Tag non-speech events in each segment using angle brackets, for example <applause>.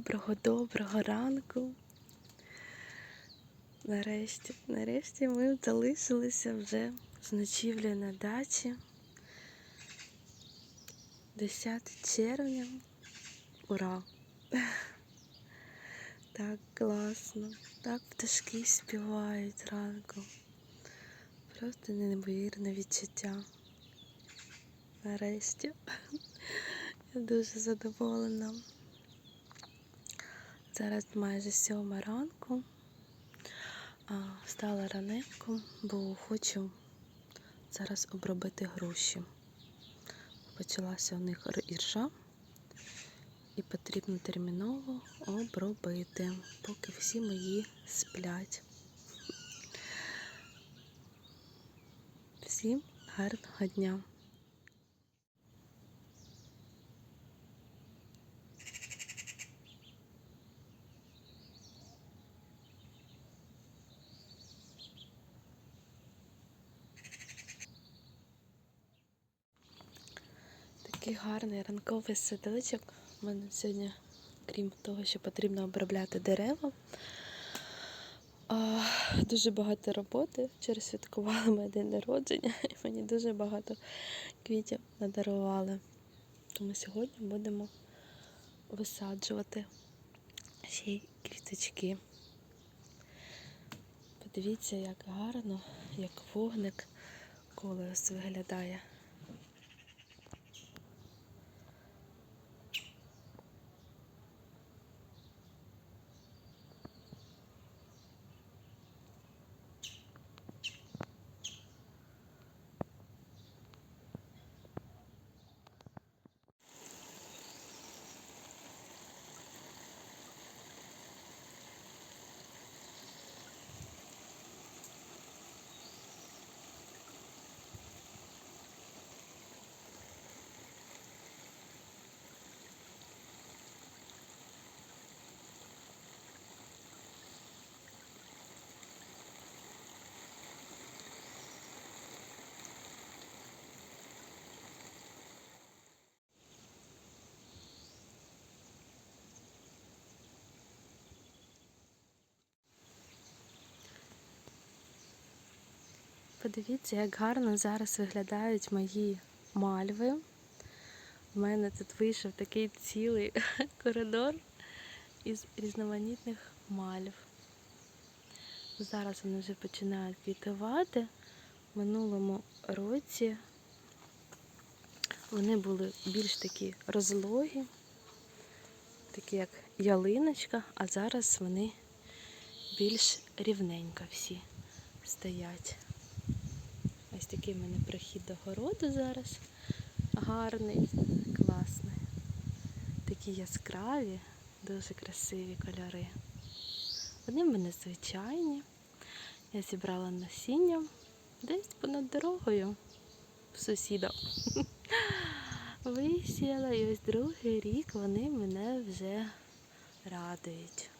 Всім доброго, доброго ранку. Нарешті, нарешті ми залишилися вже з ночівлі на дачі. 10 червня. Ура! <laughs> Так класно, так пташки співають ранку. Просто неймовірне відчуття. Нарешті. <laughs> Я дуже задоволена. Зараз майже сьома ранку. Встала раненько, бо хочу зараз обробити груші. Почалася у них іржа і потрібно терміново обробити, поки всі мої сплять. Всім гарного дня! Такий гарний ранковий садочок. У мене сьогодні, крім того, що потрібно обробляти дерева, дуже багато роботи. Вчора святкували <laughs> моє день народження, і мені дуже багато квітів надарували. Тому сьогодні будемо висаджувати ще й квіточки. Подивіться, як гарно, як вогник колес виглядає. Подивіться, як гарно зараз виглядають мої мальви. У мене тут вийшов такий цілий <laughs> коридор із різноманітних мальв. Зараз вони вже починають квітувати. В минулому році вони були більш такі розлогі, такі як ялиночка, а зараз вони більш рівненько всі стоять. Такий мене прихід до городу зараз. Гарний, класний. Такі яскраві, дуже красиві кольори. Вони в мене звичайні. Я зібрала насіння десь понад дорогою в сусіда. <laughs> Висіяла і ось другий рік вони мене вже радують.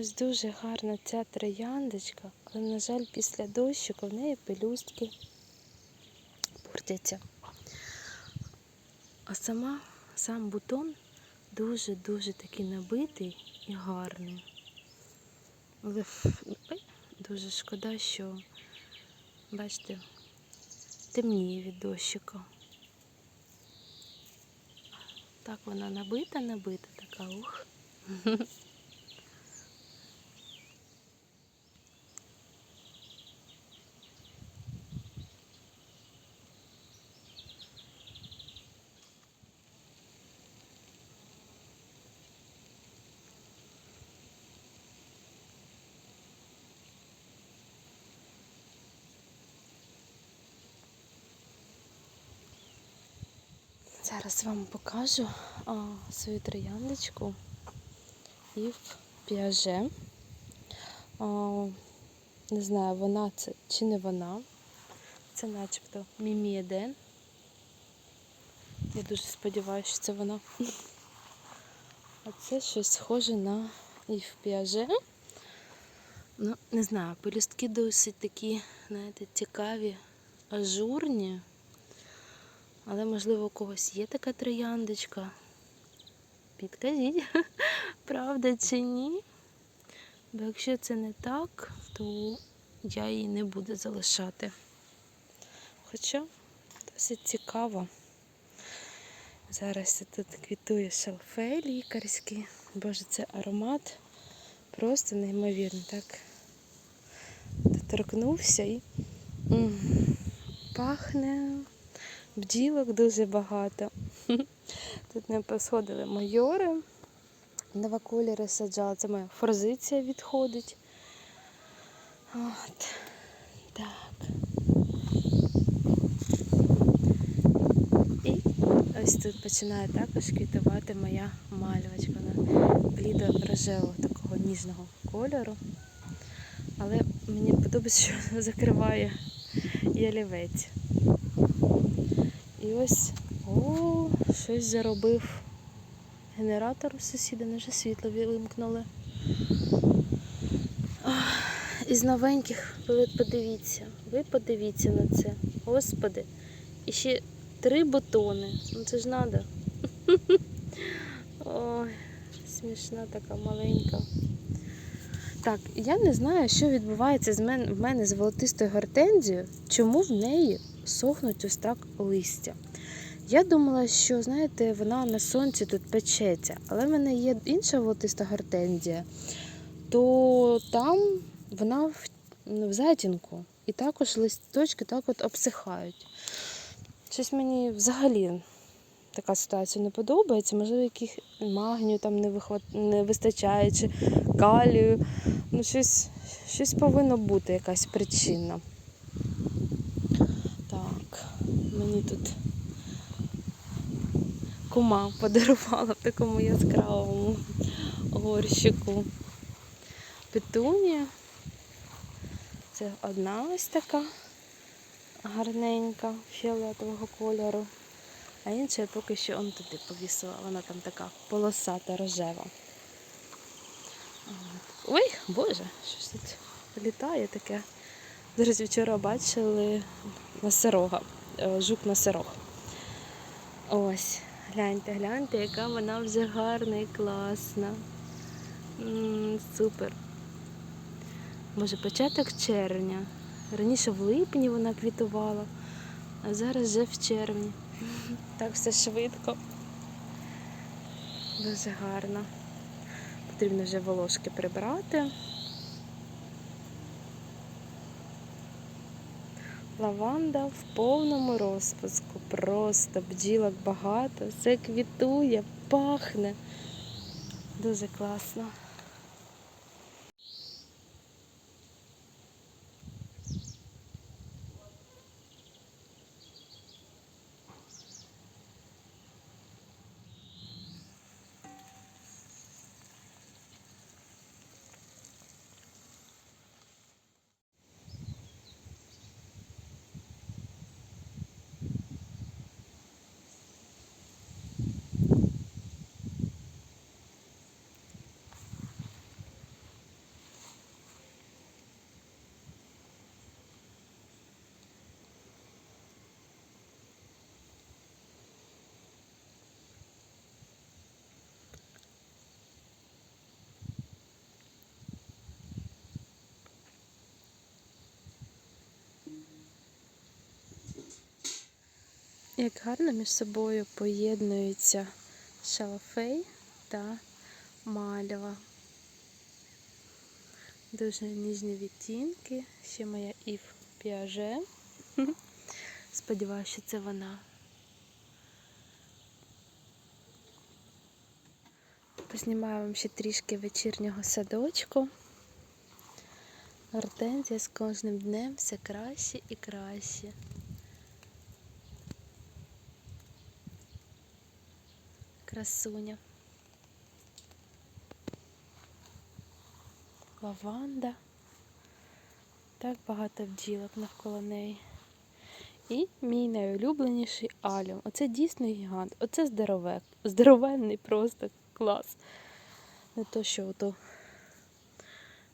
Ось дуже гарна ця трояндочка, але, на жаль, після дощику в неї пелюстки портяться. А сама, сам бутон дуже-дуже такий набитий і гарний. Але дуже шкода, що, бачите, темніє від дощика. Так вона набита, набита, така ух. <laughs> Зараз вам покажу а, свою трояндочку і в піаже. Не знаю, вона це чи не вона. Це начебто Мімі Еден. Я дуже сподіваюся, що це вона. А це щось схоже на і в піаже. Ну, не знаю, пелюстки досить такі, знаєте, цікаві, ажурні. Але, можливо, у когось є така трояндочка. Підкажіть, <laughs> правда чи ні? Бо якщо це не так, то я її не буду залишати. Хоча досить цікаво. Зараз тут квітує шалфей лікарський. Боже, це аромат просто неймовірний. Так доторкнувся і пахне бджілок дуже багато. <laughs> Тут не посходили майори. Новоколіри саджала. Це моя форзиція відходить. От. Так. І ось тут починає також квітувати моя мальвочка. Вона блідо-рожевого такого ніжного кольору. Але мені подобається, що закриває ялівець. І ось, о, щось заробив генератор у сусіда, не вже світло вимкнули. Із новеньких, ви подивіться, ви подивіться на це. Господи, і ще три бутони. Ну це ж треба. <laughs> Ой, смішна така маленька. Так, я не знаю, що відбувається в мене з волотистою гортензією, чому в неї сохнуть ось так листя. Я думала, що, знаєте, вона на сонці тут печеться, але в мене є інша волотиста гортензія, то там вона в, в затінку. І також листочки так от обсихають. Щось мені взагалі така ситуація не подобається. Можливо, яких магнію там не, вихват... не вистачає, чи калію. Ну, щось, щось повинно бути, якась причина. Так, мені тут кума подарувала в такому яскравому горщику петунія. Це одна ось така гарненька фіолетового кольору. А інша я поки що он туди повісила. Вона там така полосата рожева. Ой, Боже, щось тут літає таке. Зараз вчора бачили носорога, жук носорог. Ось, гляньте, гляньте, яка вона вже гарна і класна. М, Супер. Може, початок червня. Раніше в липні вона квітувала, а зараз вже в червні. Так все швидко. Дуже гарно. Потрібно вже волошки прибрати. Лаванда в повному розпуску. Просто бджілок багато, все квітує, пахне. Дуже класно. Як гарно між собою поєднуються шалфей та мальва. Дуже ніжні відтінки. Ще моя Ів Піаже. <laughs> Сподіваюся, що це вона. Познімаю вам ще трішки вечірнього садочку. Гортензія з кожним днем все краще і краще. Красуня. Лаванда. Так багато бджілок навколо неї. І мій найулюбленіший алюм. Оце дійсно гігант. Оце здоровек. Здоровенний просто клас. Не то, що ото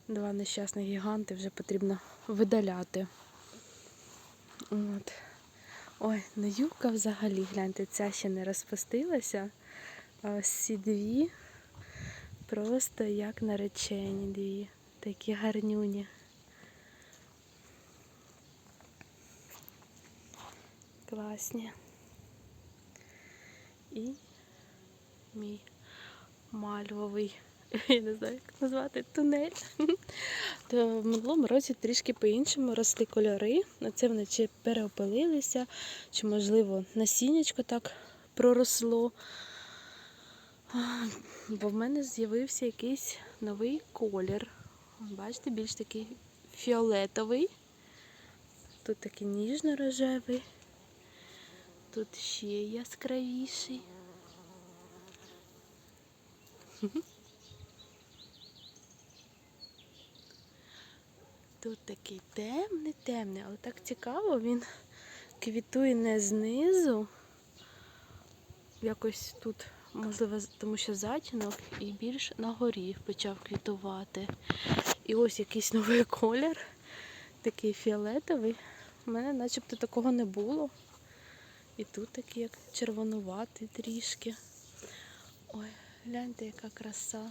два нещасних гіганти вже потрібно видаляти. От. Ой, ну юбка взагалі, гляньте, ця ще не розпустилася. А ось дві просто як наречені дві. Такі гарнюні. Класні. І мій мальвовий, <laughs> я не знаю, як назвати, тунель. <laughs> То в минулому році трішки по-іншому росли кольори. Оце вони чи переопилилися, чи, можливо, насіннячко так проросло. Бо в мене з'явився якийсь новий колір. Бачите, більш такий фіолетовий. Тут такий ніжно-рожевий. Тут ще яскравіший. Тут такий темний, темний, але так цікаво, він квітує не знизу. Якось тут, можливо, тому що затінок і більш на горі почав квітувати. І ось якийсь новий <laughs> колір, такий фіолетовий. У мене начебто такого не було. І тут такий як червонуватий трішки. Ой, гляньте, яка краса.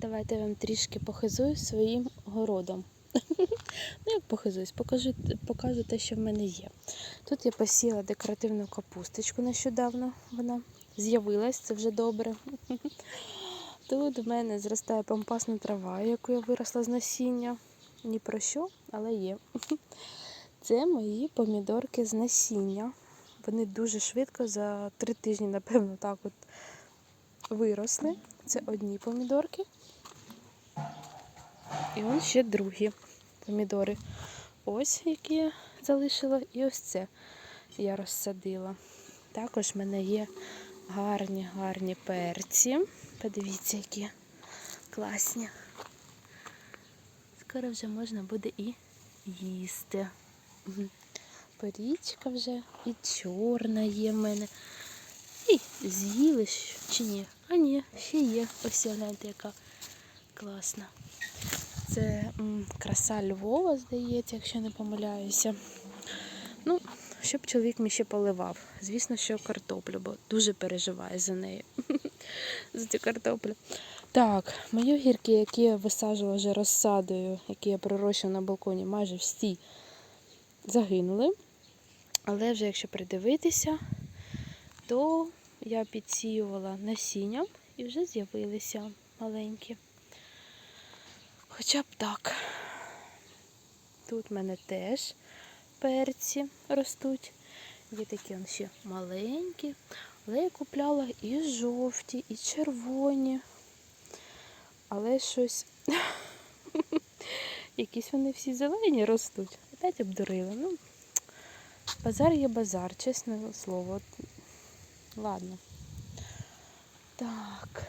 Давайте я вам трішки похизую своїм городом. <laughs> Ну, як похизуюсь, покажу, покажу те, що в мене є. Тут я посіяла декоративну капусточку нещодавно. Вона з'явилась, це вже добре. <laughs> Тут в мене зростає пампасна трава, яку я виросла з насіння. Ні про що, але є. <laughs> Це мої помідорки з насіння. Вони дуже швидко, за три тижні, напевно, так от виросли. Це одні помідорки. І ось ще другі помідори. Ось які я залишила, і ось це я розсадила. Також в мене є гарні, гарні перці. Подивіться, які класні. Скоро вже можна буде і їсти. Порічка вже і чорна є в мене. І з'їли чи ні? А ні, ще є. Ось гляньте, яка класна. Це краса Львова, здається, якщо не помиляюся. Ну, щоб чоловік мій ще поливав. Звісно, що картоплю, бо дуже переживає за неї. <laughs> за цю картоплю. Так, мої огірки, які я висаджувала вже розсадою, які я пророщила на балконі, майже всі загинули. Але вже якщо придивитися, то я підсіювала насінням і вже з'явилися маленькі. Хоча б так. Тут в мене теж перці ростуть. Є такі он ще маленькі. Але я купляла і жовті, і червоні. Але щось. <laughs> Якісь вони всі зелені ростуть. Опять обдурила. Ну, базар є базар, чесне слово. Ладно. Так.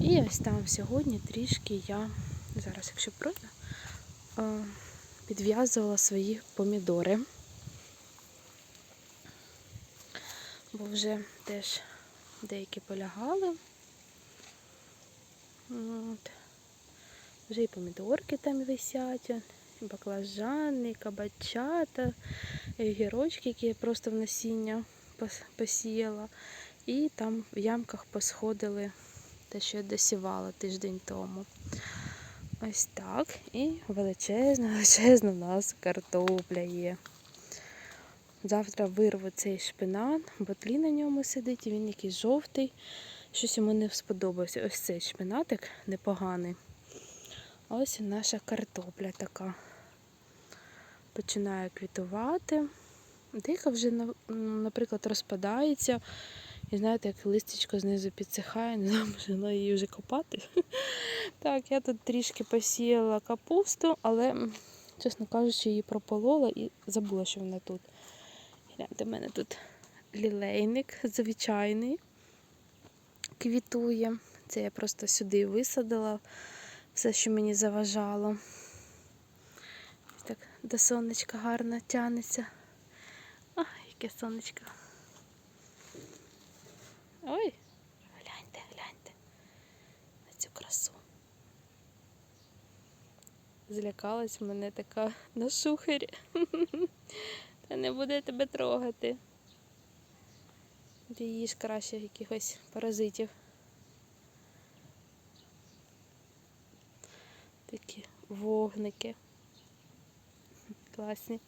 І ось там сьогодні трішки я, зараз, якщо пройду, е, підв'язувала свої помідори. Бо вже теж деякі полягали. От. Вже і помідорки там висять, і баклажани, і кабачата, і огірочки, які я просто в насіння посіяла. І там в ямках посходили те, що я досівала тиждень тому. Ось так. І величезна, <laughs> величезна в нас картопля є. Завтра вирву цей шпинат, бо тлі на ньому сидить, і він якийсь жовтий. Щось йому не сподобався. Ось цей шпинатик непоганий. Ось і наша картопля така. Починає квітувати. деяка вже, наприклад, розпадається. І знаєте, як листячко знизу підсихає, не знаю, можна її вже копати. <laughs> Так, я тут трішки посіяла капусту, але, чесно кажучи, її прополола і забула, що вона тут. Гляньте, в мене тут лілейник звичайний квітує. Це я просто сюди висадила все, що мені заважало. Так до сонечка гарно тянеться. Ой, яке сонечко. Ой, гляньте, гляньте на цю красу. Злякалась мене така <laughs> на шухері. <laughs> Та не буде тебе трогати. Ти їж краще якихось паразитів. Такі вогники. Класні.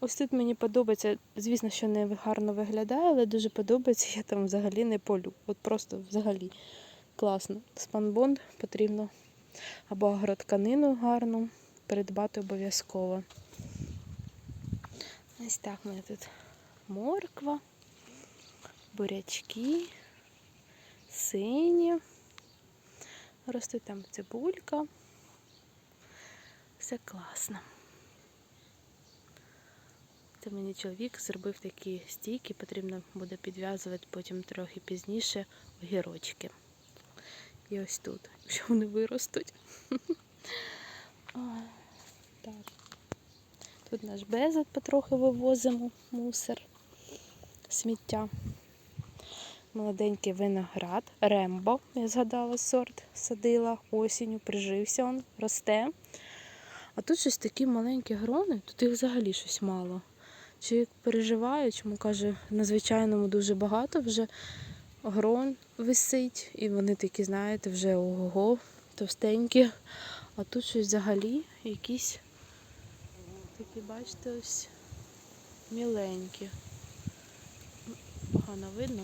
Ось тут мені подобається, звісно, що не гарно виглядає, але дуже подобається, я там взагалі не полю. От просто взагалі класно. Спанбонд потрібно або агротканину гарну придбати обов'язково. Ось так в мене тут морква, бурячки, сині. Росте там цибулька. Все класно. Це мені чоловік зробив такі стійки, потрібно буде підв'язувати потім трохи пізніше огірочки. І ось тут, якщо вони виростуть. Так. Тут наш безет потрохи вивозимо, мусор, сміття. Молоденький виноград, рембо, я згадала сорт, садила осінню, прижився він, росте. А тут щось такі маленькі грони, тут їх взагалі щось мало. Чоловік переживає, чому каже, на звичайному дуже багато вже грон висить, і вони такі, знаєте, вже ого, товстенькі. А тут щось взагалі якісь такі, бачите, ось міленькі. Погано видно.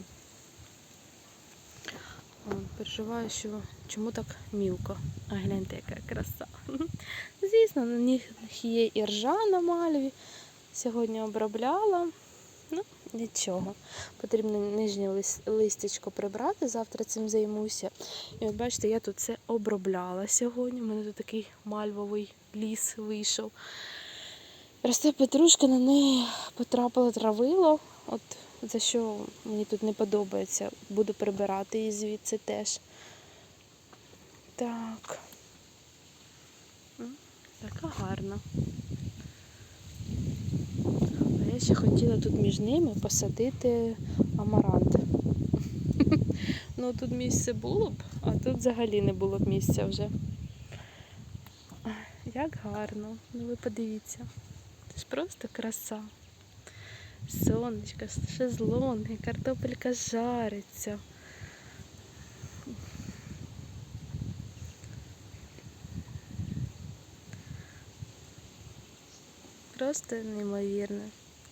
Переживаю, що чому так мілко. А гляньте, яка краса. Звісно, на них є і ржа на мальві. Сьогодні обробляла. Ну, нічого. Потрібно нижнє лис- листячко прибрати, завтра цим займуся. І от бачите, я тут це обробляла сьогодні. У мене тут такий мальвовий ліс вийшов. Росте петрушка, на неї потрапило травило. От за що мені тут не подобається. Буду прибирати її звідси теж. Так. Така гарна. Я ще хотіла тут між ними посадити амарант. <laughs> Ну тут місце було б, а тут взагалі не було б місця вже. Як гарно. Ну ви подивіться. Це ж просто краса. Сонечко, шезлонги, картопелька жариться. Просто неймовірно.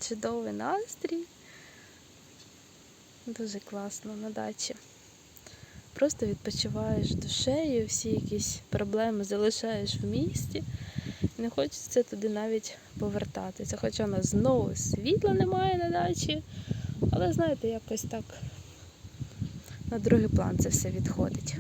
Чудовий настрій. Дуже класно на дачі. Просто відпочиваєш душею, всі якісь проблеми залишаєш в місті. Не хочеться туди навіть повертатися. Хоча у нас знову світла немає на дачі. Але знаєте, якось так на другий план це все відходить.